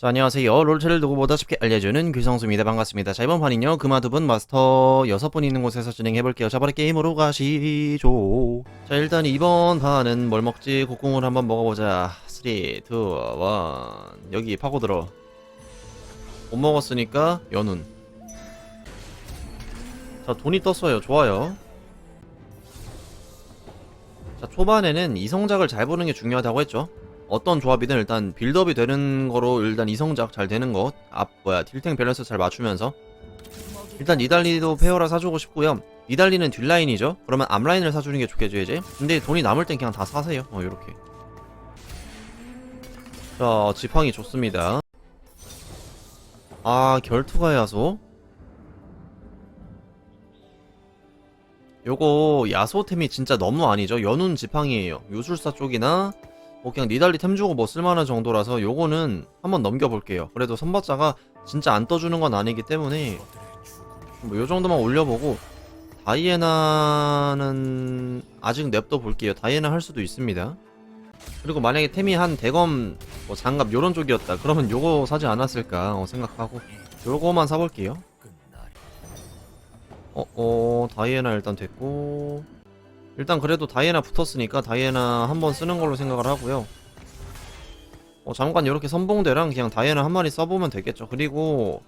자, 안녕하세요. 롤체를 누구보다 쉽게 알려주는 귀성수입니다. 반갑습니다. 자, 이번 판은요, 그마두분 마스터 6분 있는 곳에서 진행해볼게요. 자, 바로 게임으로 가시죠. 자, 일단 이번 판은 뭘 먹지? 곡궁을 한번 먹어보자. 3, 2, 1. 여기 파고들어. 못 먹었으니까, 연운. 자, 돈이 떴어요. 좋아요. 자, 초반에는 이성작을 잘 보는 게 중요하다고 했죠. 어떤 조합이든 일단 빌드업이 되는 거로 일단 이성작 잘 되는 것, 앞 뭐야 딜탱 밸런스 잘 맞추면서 일단 니달리도 페어라 사주고 싶고요. 니달리는 뒷라인이죠. 그러면 앞라인을 사주는 게 좋겠죠 이제. 근데 돈이 남을 땐 그냥 다 사세요. 어 요렇게. 자 지팡이 좋습니다. 아 결투가 야소. 요거 야소템이 진짜 너무 아니죠. 연운 지팡이에요. 요술사 쪽이나 뭐 그냥 니달리 템 주고 뭐 쓸만한 정도라서 요거는 한번 넘겨볼게요. 그래도 선발자가 진짜 안 떠주는 건 아니기 때문에 뭐 요 정도만 올려보고 다이애나는 아직 냅둬 볼게요. 다이애나 할 수도 있습니다. 그리고 만약에 템이 한 대검 뭐 장갑 요런 쪽이었다. 그러면 요거 사지 않았을까 어, 생각하고 요거만 사볼게요. 어, 어, 다이애나 일단 됐고 일단 그래도 다이애나 붙었으니까 다이애나 한 번 쓰는 걸로 생각을 하고요. 어, 잠깐 이렇게 선봉대랑 그냥 다이애나 한 마리 써보면 되겠죠. 그리고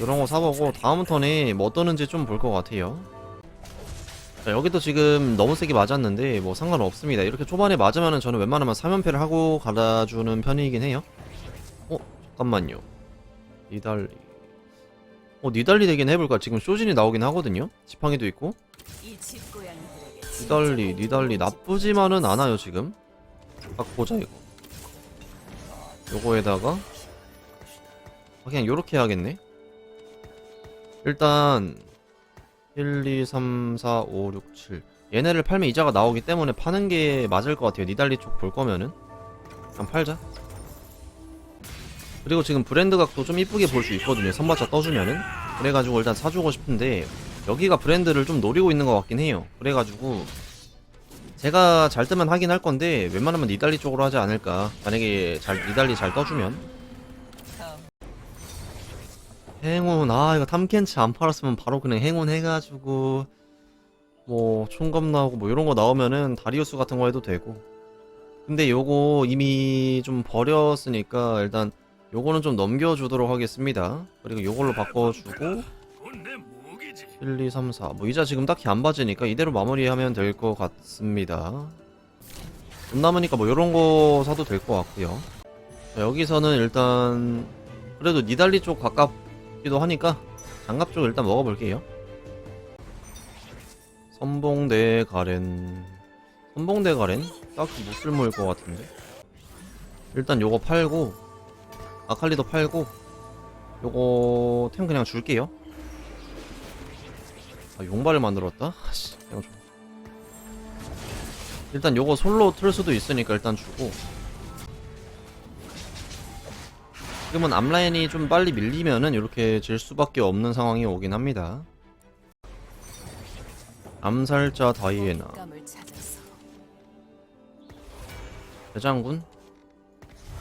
이런 거 사보고 다음 턴에 뭐 떠는지 좀 볼 것 같아요. 자, 여기도 지금 너무 세게 맞았는데 뭐 상관없습니다. 이렇게 초반에 맞으면은 저는 웬만하면 3연패를 하고 갈아주는 편이긴 해요. 어? 잠깐만요. 니달리. 어, 니달리 되긴 해볼까? 지금 쇼진이 나오긴 하거든요? 지팡이도 있고. 니달리, 니달리 나쁘지만은 않아요 지금. 딱 보자 이거. 요거에다가 아, 그냥 요렇게 해야겠네. 일단 1, 2, 3, 4, 5, 6, 7 얘네를 팔면 이자가 나오기 때문에 파는 게 맞을 것 같아요. 니달리 쪽 볼 거면은 그냥 팔자. 그리고 지금 브랜드 각도 좀 이쁘게 볼 수 있거든요. 선발자 떠주면은 그래가지고 일단 사주고 싶은데 여기가 브랜드를 좀 노리고 있는 것 같긴 해요. 그래가지고 제가 잘 뜨면 하긴 할 건데 웬만하면 니달리 쪽으로 하지 않을까. 만약에 잘 니달리 잘 떠주면. 행운 아 이거 탐켄치 안 팔았으면 바로 그냥 행운 해가지고 뭐 총검 나오고 뭐 이런 거 나오면은 다리우스 같은 거 해도 되고. 근데 요거 이미 좀 버렸으니까 일단 요거는 좀 넘겨주도록 하겠습니다. 그리고 요걸로 바꿔주고 1, 2, 3, 4. 뭐 이자 지금 딱히 안 빠지니까 이대로 마무리하면 될 것 같습니다. 돈 남으니까 뭐 이런 거 사도 될 것 같고요. 자, 여기서는 일단 그래도 니달리 쪽 가깝기도 하니까 장갑 쪽 일단 먹어볼게요. 선봉대 가렌 선봉대 가렌 딱히 못 쓸모일 것 같은데. 일단 요거 팔고 아칼리도 팔고 요거 템 그냥 줄게요. 아, 용발을 만들었다? 아씨, 그냥 줘. 일단 요거 솔로 틀 수도 있으니까 일단 주고. 지금은 앞라인이 좀 빨리 밀리면은 이렇게 질 수밖에 없는 상황이 오긴 합니다. 암살자 다이애나 대장군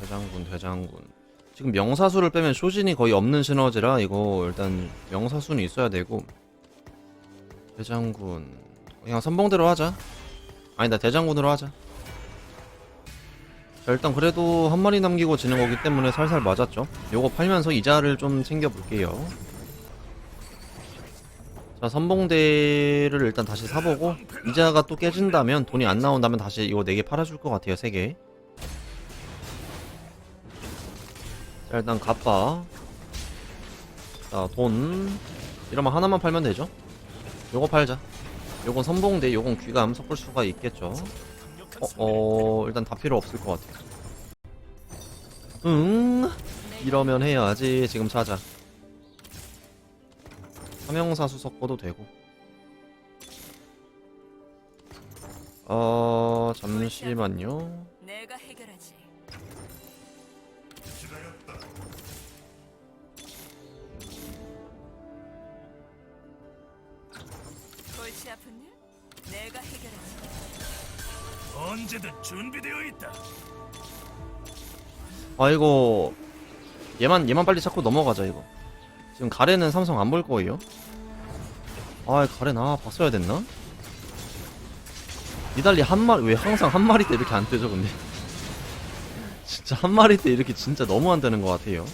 대장군 대장군 지금 명사수를 빼면 쇼진이 거의 없는 시너지라 이거 일단 명사수는 있어야 되고 대장군. 그냥 선봉대로 하자. 아니다 대장군으로 하자. 자, 일단 그래도 한 마리 남기고 지는 거기 때문에 살살 맞았죠. 요거 팔면서 이자를 좀 챙겨볼게요. 자 선봉대를 일단 다시 사보고 이자가 또 깨진다면 돈이 안 나온다면 다시 이거 4개 팔아줄 것 같아요 3개. 자 일단 갚아 자돈. 이러면 하나만 팔면 되죠 요거 팔자. 요건 선봉대, 요건 귀감 섞을 수가 있겠죠. 어, 어, 일단 다 필요 없을 것 같아. 응? 이러면 해야지. 지금 찾아. 삼형사수 섞어도 되고. 어, 잠시만요. 내가 언제든 준비되어 있다. 아이고, 얘만 얘만 빨리 찾고 넘어가자 이거 지금 가래는 삼성 안 볼 거예요 아 가래 나 봤어야 됐나? 니달리 한 마리 왜 항상 한 마리 때 이렇게 안 뜨죠 근데 진짜 한 마리 때 이렇게 진짜 너무 안 되는 것 같아요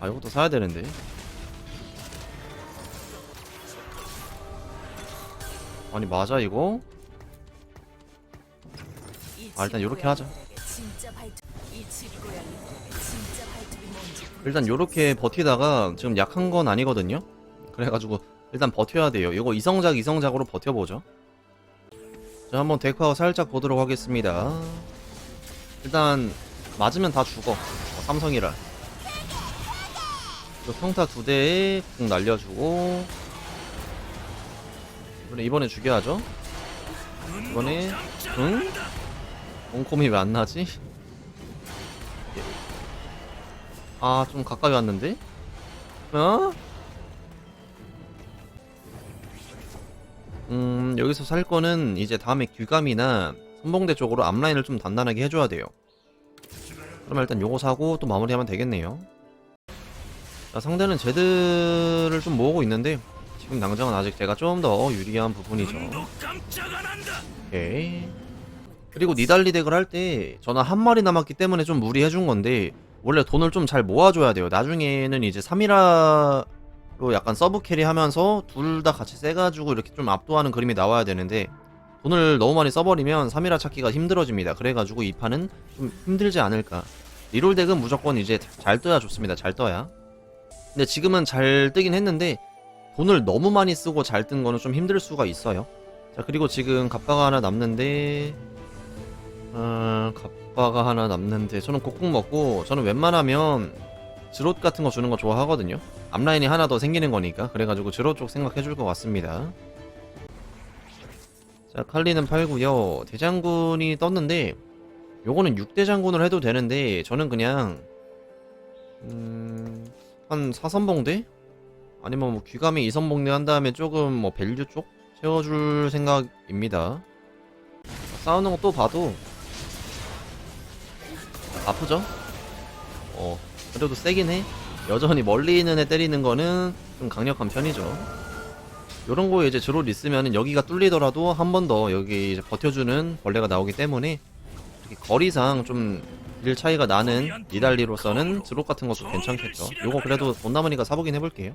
아 이것도 사야 되는데 아니 맞아 이거? 이 아, 일단 요렇게 하자. 일단 요렇게 버티다가 지금 약한 건 아니거든요. 그래가지고 일단 버텨야 돼요. 이거 이성작 이성작으로 버텨보죠. 자 한번 데크하고 살짝 보도록 하겠습니다. 일단 맞으면 다 죽어. 어, 삼성이라. 평타 두 대에 궁 날려주고. 이번에 이번에 죽여야죠. 이번에 응? 온콤이 왜 안 나지? 아, 좀 가까이 왔는데? 어? 음, 여기서 살 거는 이제 다음에 귀감이나 선봉대 쪽으로 앞라인을 좀 단단하게 해줘야 돼요. 그러면 일단 요거 사고 또 마무리하면 되겠네요. 자, 상대는 제드를 좀 모으고 있는데 지금 당장은 아직 제가 좀 더 유리한 부분이죠. 오케이. 그리고 니달리 덱을 할 때 저는 한 마리 남았기 때문에 좀 무리해준 건데 원래 돈을 좀 잘 모아줘야 돼요. 나중에는 이제 3이라로 약간 서브 캐리 하면서 둘 다 같이 세가지고 이렇게 좀 압도하는 그림이 나와야 되는데 돈을 너무 많이 써버리면 3이라 찾기가 힘들어집니다. 그래가지고 이 판은 좀 힘들지 않을까. 리롤 덱은 무조건 이제 잘 떠야 좋습니다. 잘 떠야. 근데 지금은 잘 뜨긴 했는데 돈을 너무 많이 쓰고 잘 뜬 거는 좀 힘들 수가 있어요. 자 그리고 지금 갑바가 하나 남는데 어, 갑바가 하나 남는데 저는 곡국 먹고 저는 웬만하면 드롯 같은 거 주는 거 좋아하거든요. 앞라인이 하나 더 생기는 거니까 그래가지고 드롯 쪽 생각해 줄 것 같습니다. 자 칼리는 팔고요. 대장군이 떴는데 요거는 6대 장군을 해도 되는데 저는 그냥 음, 한 4선봉대? 아니면 뭐 귀감이 2선봉대 한 다음에 조금 뭐 밸류 쪽 채워줄 생각입니다. 싸우는 거 또 봐도 아프죠? 어 그래도 세긴 해. 여전히 멀리 있는 애 때리는 거는 좀 강력한 편이죠. 요런 거에 이제 드롤 있으면 여기가 뚫리더라도 한 번 더 여기 버텨주는 벌레가 나오기 때문에 거리상 좀 일 차이가 나는 니달리로서는 드롭 같은 것도 괜찮겠죠. 요거 그래도 돈 남으니까 사보긴 해볼게요.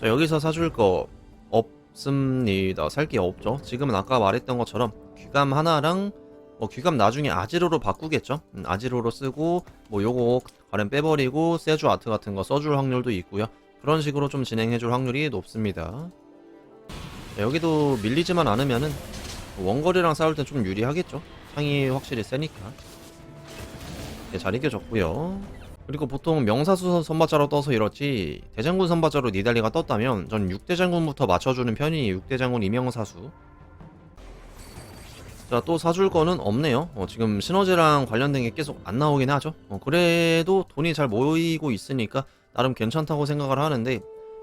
자 여기서 사줄 거 없습니다. 살 게 없죠. 지금은 아까 말했던 것처럼 귀감 하나랑 뭐 귀감 나중에 아지로로 바꾸겠죠. 음, 아지로로 쓰고 뭐 요거 가름 빼버리고 세주 아트 같은 거 써줄 확률도 있고요. 그런 식으로 좀 진행해줄 확률이 높습니다. 자, 여기도 밀리지만 않으면은 원거리랑 싸울 땐 좀 유리하겠죠. 창이 확실히 세니까. 네, 잘 이겨졌고요. 그리고 보통 명사수 선발자로 떠서 이렇지 대장군 선발자로 니달리가 떴다면 전 6대장군부터 맞춰주는 편이 6대장군 이명사수 자, 또 사줄 거는 없네요. 어, 지금 시너지랑 관련된 게 계속 안 나오긴 하죠. 어, 그래도 돈이 잘 모이고 있으니까 나름 괜찮다고 생각을 하는데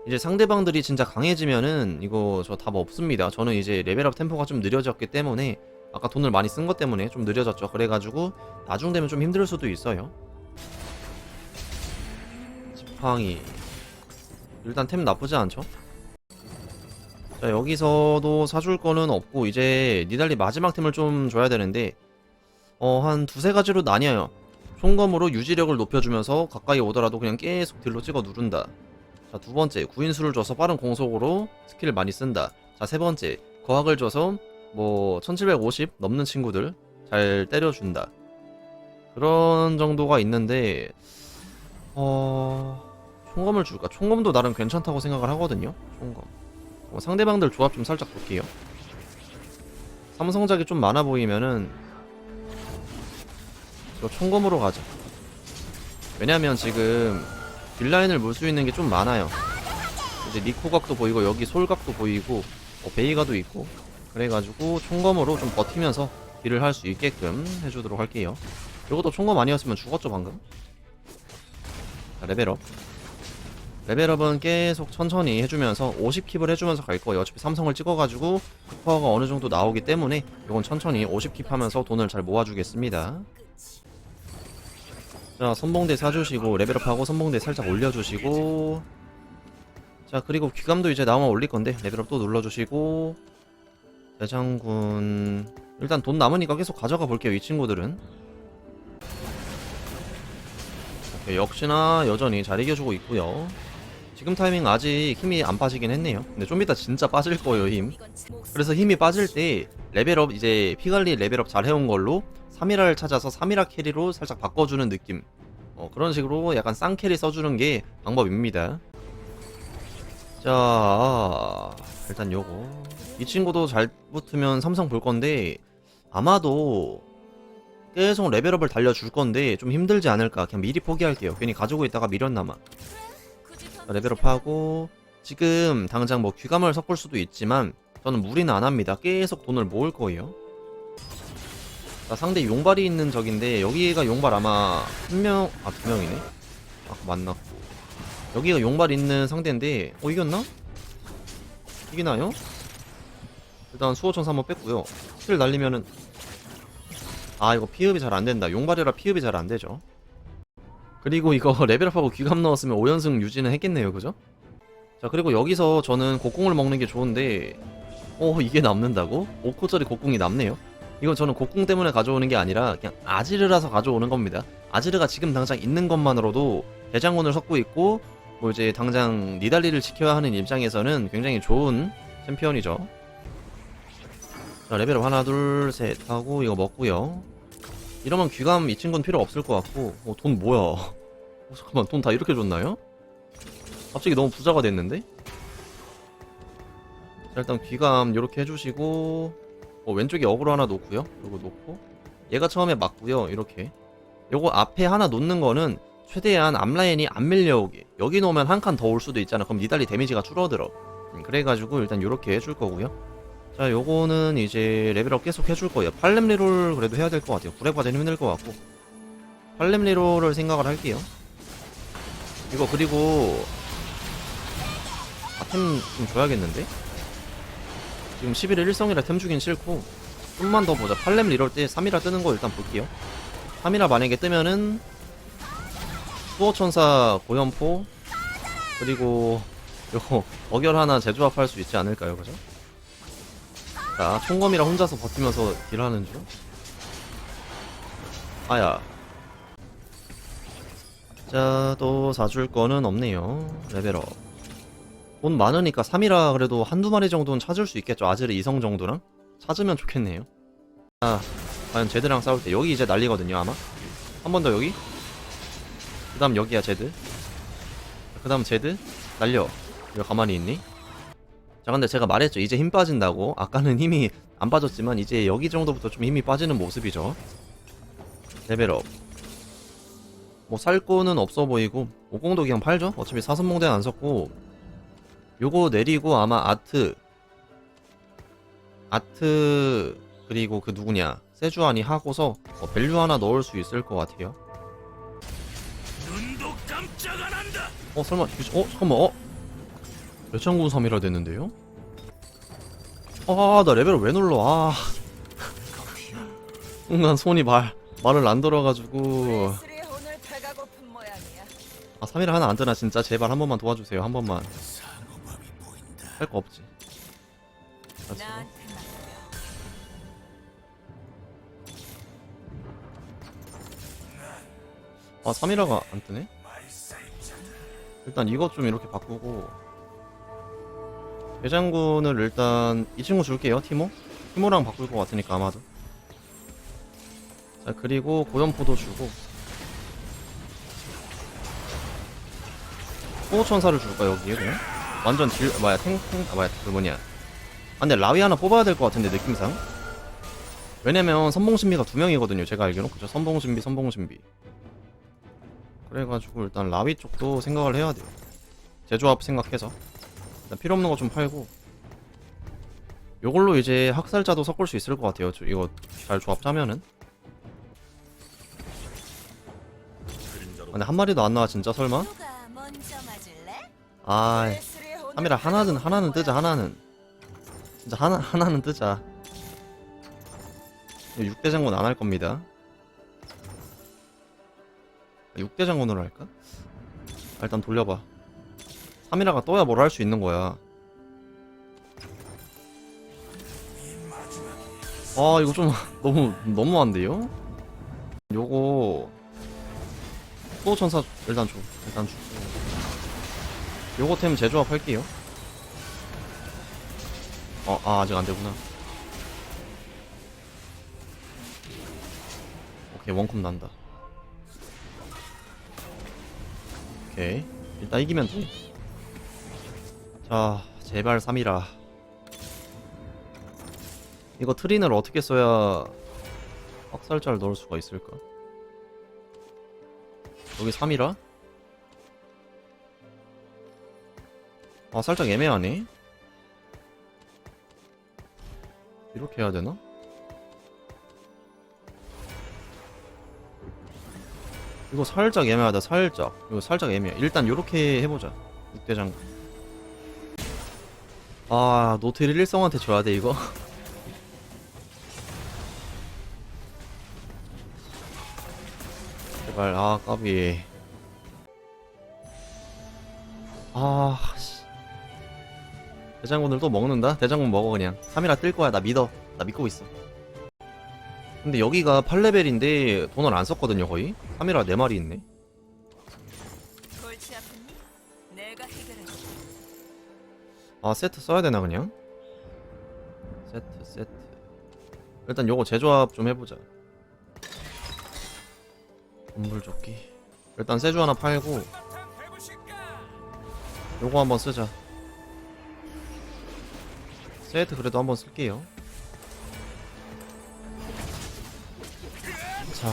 이제 상대방들이 진짜 강해지면은 이거 저 답 없습니다. 저는 이제 레벨업 템포가 좀 느려졌기 때문에 아까 돈을 많이 쓴 것 때문에 좀 느려졌죠. 그래가지고 나중 되면 좀 힘들 수도 있어요. 지팡이 일단 템 나쁘지 않죠? 자 여기서도 사줄 거는 없고 이제 니달리 마지막 템을 좀 줘야 되는데 어 한 두세 가지로 나뉘어요. 총검으로 유지력을 높여주면서 가까이 오더라도 그냥 계속 딜로 찍어 누른다. 자 두 번째 구인수를 줘서 빠른 공속으로 스킬을 많이 쓴다. 자 세 번째 거학을 줘서 뭐 1750 넘는 친구들 잘 때려준다. 그런 정도가 있는데 어... 총검을 줄까? 총검도 나름 괜찮다고 생각을 하거든요 총검 어, 상대방들 조합 좀 살짝 볼게요. 삼성작이 좀 많아 보이면은 저 총검으로 가자. 왜냐면 지금 딜라인을 물 수 있는 게 좀 많아요. 이제 니코각도 보이고 여기 솔각도 보이고 뭐 베이가도 있고 그래가지고 총검으로 좀 버티면서 딜을 할 수 있게끔 해주도록 할게요. 이것도 총검 아니었으면 죽었죠 방금. 자, 레벨업. 레벨업은 계속 천천히 해주면서 50킵을 해주면서 갈 거예요. 어차피 삼성을 찍어가지고 급파워가 어느 정도 나오기 때문에 이건 천천히 50킵 하면서 돈을 잘 모아주겠습니다. 자 선봉대 사주시고 레벨업하고 선봉대 살짝 올려주시고 자 그리고 귀감도 이제 나오면 올릴 건데 레벨업 또 눌러주시고 대장군 일단 돈 남으니까 계속 가져가 볼게요 이 친구들은 역시나 여전히 잘 이겨주고 있고요 지금 타이밍 아직 힘이 안 빠지긴 했네요. 근데 좀 이따 진짜 빠질 거예요 힘. 그래서 힘이 빠질 때 레벨업 이제 피관리 레벨업 잘 해온 걸로 3이라를 찾아서 3이라 캐리로 살짝 바꿔주는 느낌. 어, 그런 식으로 약간 쌍캐리 써주는 게 방법입니다. 자 일단 요거. 이 친구도 잘 붙으면 삼성 볼 건데 아마도 계속 레벨업을 달려줄 건데 좀 힘들지 않을까. 그냥 미리 포기할게요. 괜히 가지고 있다가 미련남아 레벨업하고 지금 당장 뭐 귀감을 섞을 수도 있지만 저는 무리는 안 합니다 계속 돈을 모을 거예요 자, 상대 용발이 있는 적인데 여기가 용발 아마 한 명, 아 두 명이네. 아까 만났고 여기가 용발 있는 상대인데 어 이겼나? 이기나요? 일단 수호천사 한번 뺐고요. 스킬 날리면은 아 이거 피흡이 잘 안 된다. 용발이라 피흡이 잘 안 되죠. 그리고 이거 레벨업하고 귀감 넣었으면 5연승 유지는 했겠네요, 그죠? 자 그리고 여기서 저는 곡궁을 먹는 게 좋은데 어 이게 남는다고? 5코짜리 곡궁이 남네요. 이건 저는 곡궁 때문에 가져오는 게 아니라 그냥 아지르라서 가져오는 겁니다. 아지르가 지금 당장 있는 것만으로도 대장군을 섞고 있고 뭐 이제 당장 니달리를 지켜야 하는 입장에서는 굉장히 좋은 챔피언이죠. 자 레벨업 하나 둘 셋 하고 이거 먹고요. 이러면 귀감 이 친구는 필요 없을 것 같고 어, 돈 뭐야? 어, 잠깐만 돈 다 이렇게 줬나요? 갑자기 너무 부자가 됐는데? 자, 일단 귀감 이렇게 해주시고 어, 왼쪽에 어그로 하나 놓고요. 요거 놓고 얘가 처음에 맞고요. 이렇게 요거 앞에 하나 놓는 거는 최대한 앞라인이 안 밀려오게 여기 놓으면 한 칸 더 올 수도 있잖아. 그럼 니달리 데미지가 줄어들어. 음, 그래가지고 일단 이렇게 해줄 거고요. 자 요거는 이제 레벨업 계속 해줄 거예요. 팔렘 리롤 그래도 해야 될 것 같아요. 구레 과제는 힘들 것 같고 팔렘 리롤을 생각을 할게요. 이거 그리고 아템 좀 줘야겠는데? 지금 11일 1성이라 템 주긴 싫고 좀만 더 보자 8렘 이럴 때 3이라 뜨는 거 일단 볼게요 3이라 만약에 뜨면은 수호천사 고연포 그리고 요거 어결 하나 재조합할 수 있지 않을까요 그죠? 자 총검이라 혼자서 버티면서 딜하는 중 아야 자 또 사줄 거는 없네요 레벨업 돈 많으니까 3이라 그래도 한두 마리 정도는 찾을 수 있겠죠. 아즈르 2성 정도랑? 찾으면 좋겠네요. 아, 과연 제드랑 싸울 때 여기 이제 날리거든요, 아마. 한 번 더 여기. 그 다음 여기야, 제드. 그 다음 제드. 날려. 왜 가만히 있니? 자, 근데 제가 말했죠. 이제 힘 빠진다고. 아까는 힘이 안 빠졌지만 이제 여기 정도부터 좀 힘이 빠지는 모습이죠. 레벨업. 뭐 살 거는 없어 보이고 50도 그냥 팔죠. 어차피 사선몽대는 안 썼고 요거 내리고 아마 아트 아트 그리고 그 누구냐 세주안이 하고서 어, 밸류 하나 넣을 수 있을 것 같아요. 어 설마 어 잠깐만 어 몇장군 3이라 됐는데요? 아 나 레벨을 왜 눌러 아 순간 손이 말 말을 안 들어가지고. 아 3이라 하나 안 뜨나 진짜 제발 한 번만 도와주세요 한 번만. 할 거 없지 맡겨. 아 3이라가 안 뜨네. 일단 이것 좀 이렇게 바꾸고 대장군을 일단 이 친구 줄게요 티모. 티모랑 바꿀 것 같으니까 아마도. 자 그리고 고연포도 주고. 호천사를 줄까 여기에? 그냥? 완전 딜 뭐야 탱탱 아 뭐야 그 뭐냐. 아 근데 라위 하나 뽑아야 될 것 같은데 느낌상. 왜냐면 선봉신비가 두 명이거든요 제가 알기로 그죠 선봉신비 선봉신비. 그래가지고 일단 라위 쪽도 생각을 해야 돼요. 제조합 생각해서 일단 필요 없는 거 좀 팔고 요걸로 이제 학살자도 섞을 수 있을 것 같아요. 저 이거 잘 조합 짜면은. 근데 한 마리도 안 나와 진짜 설마? 아이 3이라 하나는 하나는 뜨자. 하나는 진짜 하나 하나는 뜨자. 6대 장군 안 할 겁니다. 6대 장군으로 할까? 아, 일단 돌려봐 3이라가 떠야 뭘 할 수 있는 거야. 아 이거 좀 너무 너무한데요? 요거 소천사 일단 줘 일단 주고 요거 템 재조합 할게요. 어, 아 아직 안 되구나. 오케이 원컵 난다. 오케이 일단 이기면 돼 자 제발 3이라. 이거 트린을 어떻게 써야 확살자를 넣을 수가 있을까? 여기 3이라? 아 살짝 애매하네. 이렇게 해야 되나? 이거 살짝 애매하다 살짝. 이거 살짝 애매해. 일단 요렇게 해보자 육대장 아 노트를 일성한테 줘야 돼 이거? 제발 아 까비. 아 씨. 대장군을 또 먹는다? 대장군 먹어 그냥. 3이라 뜰 거야. 나 믿어. 나 믿고 있어. 근데 여기가 8레벨인데 돈을 안 썼거든요 거의? 3이라 4마리 있네 아 세트 써야 되나 그냥? 세트 세트. 일단 요거 재조합 좀 해보자. 건물조끼. 일단 세주 하나 팔고 요거 한번 쓰자. 세트 그래도 한번 쓸게요. 자.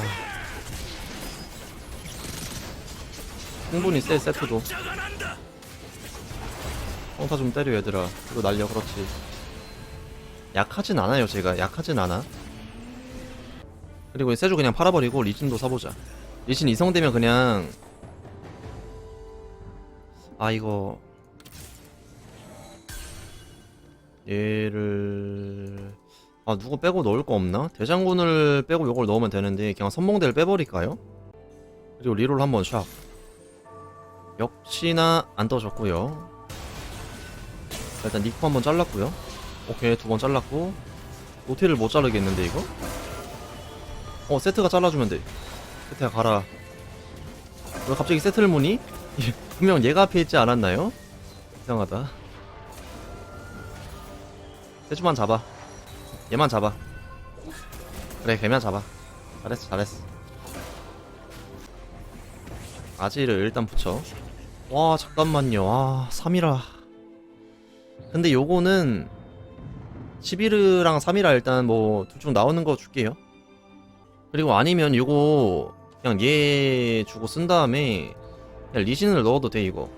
충분히 세 세트도 평타 좀 때려 얘들아. 이거 날려 그렇지. 약하진 않아요 제가. 약하진 않아. 그리고 이 세주 그냥 팔아버리고 리신도 사보자. 리신 이성되면 그냥 아 이거 얘를 아 누구 빼고 넣을 거 없나? 대장군을 빼고 요걸 넣으면 되는데 그냥 선봉대를 빼버릴까요? 그리고 리롤 한번 샥. 역시나 안 떠졌고요 일단 니코 한번 잘랐고요. 오케이 두 번 잘랐고. 노티를 못 자르겠는데 이거? 어 세트가 잘라주면 돼. 세트야 가라. 왜 갑자기 세트를 무니? 분명 얘가 앞에 있지 않았나요? 이상하다. 세주만 잡아. 얘만 잡아. 그래 걔만 잡아. 잘했어 잘했어. 아지를 일단 붙여. 와 잠깐만요. 아 3이라 근데 요거는 11이랑 3이라 일단 뭐 둘 중 나오는 거 줄게요. 그리고 아니면 요거 그냥 얘 주고 쓴 다음에 그냥 리신을 넣어도 돼 이거.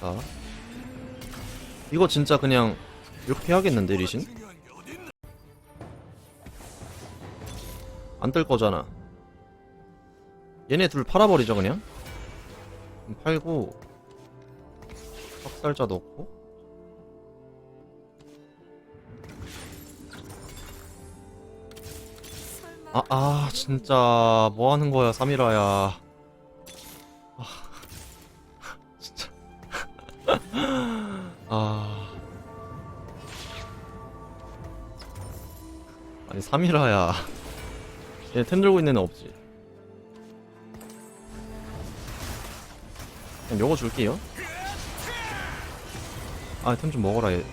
자. 이거 진짜 그냥 이렇게 해야겠는데 리신? 안 뜰 거잖아. 얘네 둘 팔아버리죠 그냥? 팔고 흑살자 넣고 아, 아, 진짜, 뭐 하는 거야, 사미라야. 아, 진짜. 아. 아니, 사미라야. 얘 템 들고 있는 애 없지. 그냥 요거 줄게요. 아, 템 좀 먹어라, 얘.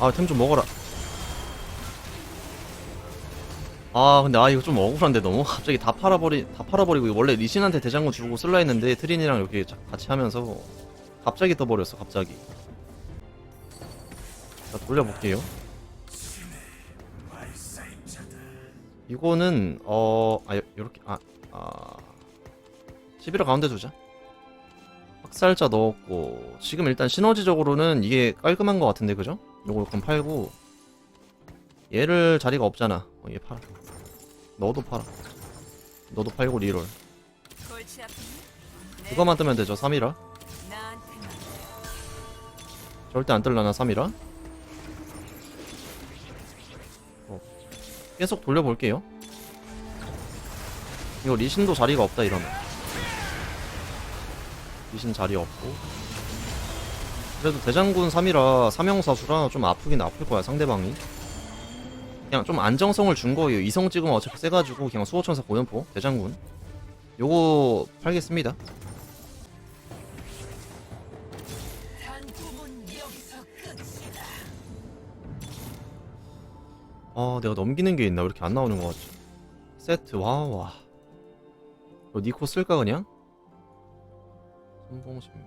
아, 템 좀 먹어라. 아 근데 아 이거 좀 억울한데 너무? 갑자기 다 팔아버리 다 팔아버리고 원래 리신한테 대장군 주고 쓸라 했는데 트린이랑 이렇게 자- 같이 하면서 갑자기 떠버렸어 갑자기. 자 돌려볼게요. 이거는 어 아 요렇게 아아. 11호 가운데 두자 학살자 넣었고 지금 일단 시너지적으로는 이게 깔끔한 것 같은데 그죠? 요거 그럼 팔고. 얘를 자리가 없잖아. 어, 얘 팔아. 너도 팔아. 너도 팔고 리롤. 그거만 뜨면 되죠 3이라 나한테만 절대 안 뜰라나 3이라 어. 계속 돌려볼게요. 이거 리신도 자리가 없다 이러면 리신 자리 없고. 그래도 대장군 3이라 삼형사수라 좀 아프긴 아플 거야 상대방이. 그냥 좀 안정성을 준 거예요. 이성 찍으면 어차피 세가지고 그냥 수호천사 고연포 대장군. 요거 팔겠습니다. 아 내가 넘기는 게 있나? 왜 이렇게 안 나오는 거 같지? 세트 와와. 이거 니코 쓸까 그냥? 선봉신비.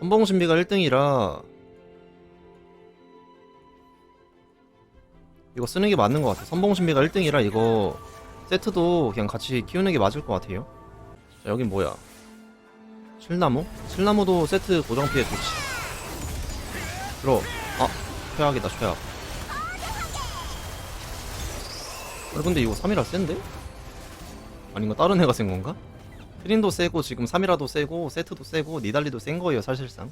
선봉신비가 1등이라 이거 쓰는 게 맞는 것 같아. 선봉신비가 1등이라 이거 세트도 그냥 같이 키우는 게 맞을 것 같아요. 자 여긴 뭐야? 실나무? 실나무도 세트 고정 피해 좋지 들어. 아 최악이다 최악. 아 근데 이거 3이라 센데? 아닌가 다른 애가 센 건가? 트린도 세고 지금 3이라도 세고 세트도 세고 니달리도 센 거예요 사실상.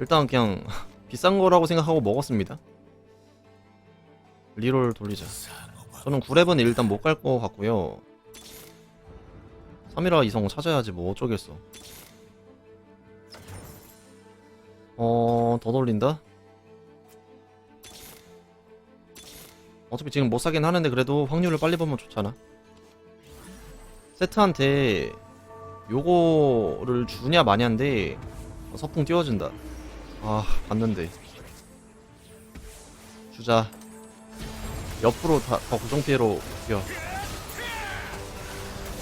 일단 그냥 비싼 거라고 생각하고 먹었습니다. 리롤 돌리자. 저는 9렙은 일단 못 갈 거 같고요. 3이라 이성 찾아야지 뭐 어쩌겠어. 어... 더 돌린다? 어차피 지금 못 사긴 하는데 그래도 확률을 빨리 보면 좋잖아. 세트한테 요거를 주냐 마냐인데 어, 서풍 띄워준다. 아 봤는데 주자. 옆으로 다, 더 고정 피해로 뛰어.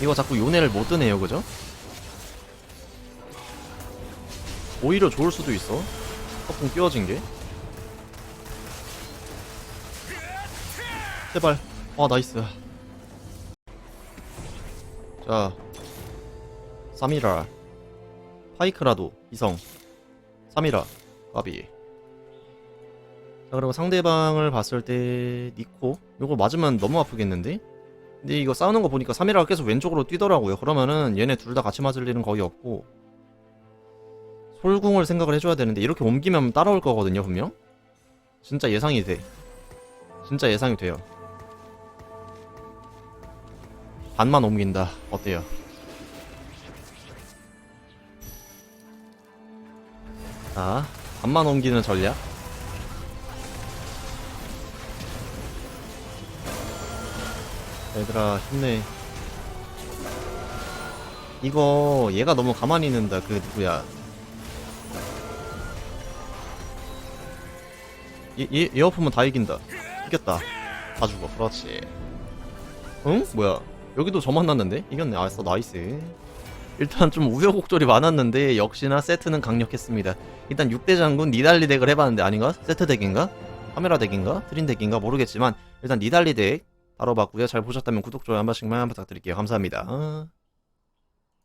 이거 자꾸 요네를 못 드네요, 그죠? 오히려 좋을 수도 있어. 서풍 띄워진 게. 제발. 아, 나이스. 자. 3이라. 파이크라도, 이성. 3이라. 까비. 자, 그리고 상대방을 봤을 때, 니코. 요거 맞으면 너무 아프겠는데? 근데 이거 싸우는 거 보니까 3이라가 계속 왼쪽으로 뛰더라고요. 그러면은 얘네 둘 다 같이 맞을 일은 거의 없고. 솔궁을 생각을 해줘야 되는데, 이렇게 옮기면 따라올 거거든요, 분명? 진짜 예상이 돼. 진짜 예상이 돼요. 반만 옮긴다. 어때요? 자, 반만 옮기는 전략. 얘들아, 힘내. 이거, 얘가 너무 가만히 있는다. 그, 누구야. 얘, 얘, 얘 엎으면 다 이긴다. 이겼다. 다 죽어. 그렇지. 응? 뭐야? 여기도 저 만났는데? 이겼네. 알았어, 나이스. 일단 좀 우여곡절이 많았는데 역시나 세트는 강력했습니다. 일단 6대 장군 니달리 덱을 해봤는데 아닌가? 세트 덱인가? 카메라 덱인가? 트린 덱인가? 모르겠지만 일단 니달리 덱 다뤄봤고요. 잘 보셨다면 구독, 좋아요 한 번씩만 부탁드릴게요. 감사합니다.